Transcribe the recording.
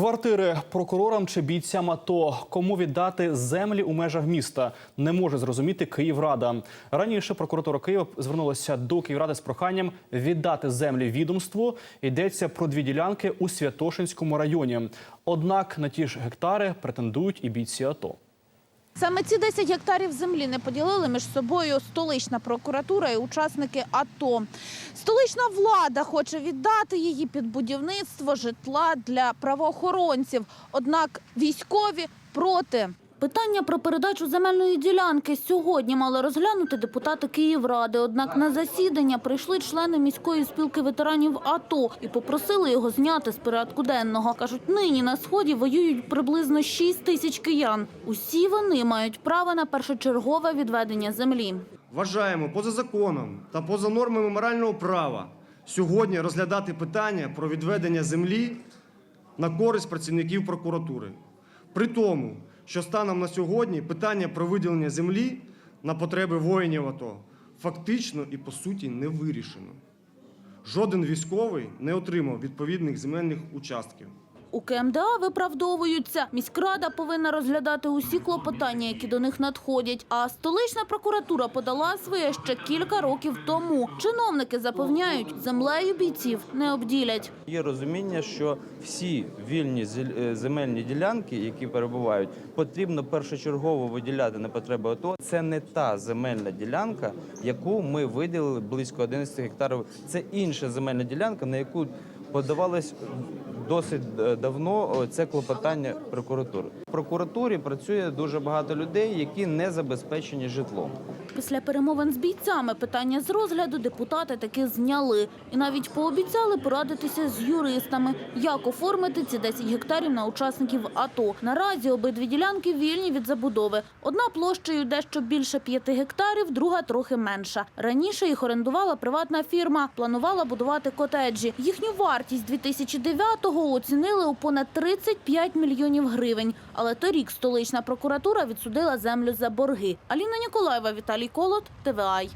Квартири прокурорам чи бійцям АТО. Кому віддати землі у межах міста, не може зрозуміти Київрада. Раніше прокуратура Києва звернулася до Київради з проханням віддати землі відомству. Йдеться про дві ділянки у Святошинському районі. Однак на ті ж гектари претендують і бійці АТО. Саме ці 10 гектарів землі не поділили між собою столична прокуратура і учасники АТО. Столична влада хоче віддати її під будівництво житла для правоохоронців. Однак військові проти. Питання про передачу земельної ділянки сьогодні мали розглянути депутати Київради. Однак на засідання прийшли члени міської спілки ветеранів АТО і попросили його зняти з порядку денного. Кажуть, нині на сході воюють приблизно 6 тисяч киян. Усі вони мають право на першочергове відведення землі. Вважаємо поза законом та поза нормами морального права сьогодні розглядати питання про відведення землі на користь працівників прокуратури. При тому, що станом на сьогодні питання про виділення землі на потреби воїнів АТО фактично і по суті не вирішено. Жоден військовий не отримав відповідних земельних участків. У КМДА виправдовуються. Міськрада повинна розглядати усі клопотання, які до них надходять. А столична прокуратура подала своє ще кілька років тому. Чиновники запевняють, землею бійців не обділять. Є розуміння, що всі вільні е, земельні ділянки, які перебувають, потрібно першочергово виділяти на потреби АТО. Це не та земельна ділянка, яку ми виділили близько 11 гектарів. Це інша земельна ділянка, на яку подавалось досить е, давно це клопотання прокуратури. В прокуратурі працює дуже багато людей, які не забезпечені житлом. Після перемовин з бійцями питання з розгляду депутати таки зняли. І навіть пообіцяли порадитися з юристами, як оформити ці 10 гектарів на учасників АТО. Наразі обидві ділянки вільні від забудови. Одна площею дещо більше 5 гектарів, друга трохи менша. Раніше їх орендувала приватна фірма, планувала будувати котеджі. Їхню вартість 2009-го оцінили у понад 35 мільйонів гривень. Але торік столична прокуратура відсудила землю за борги. Аліна Ніколаєва, Віталій Колот, ТВАЙ.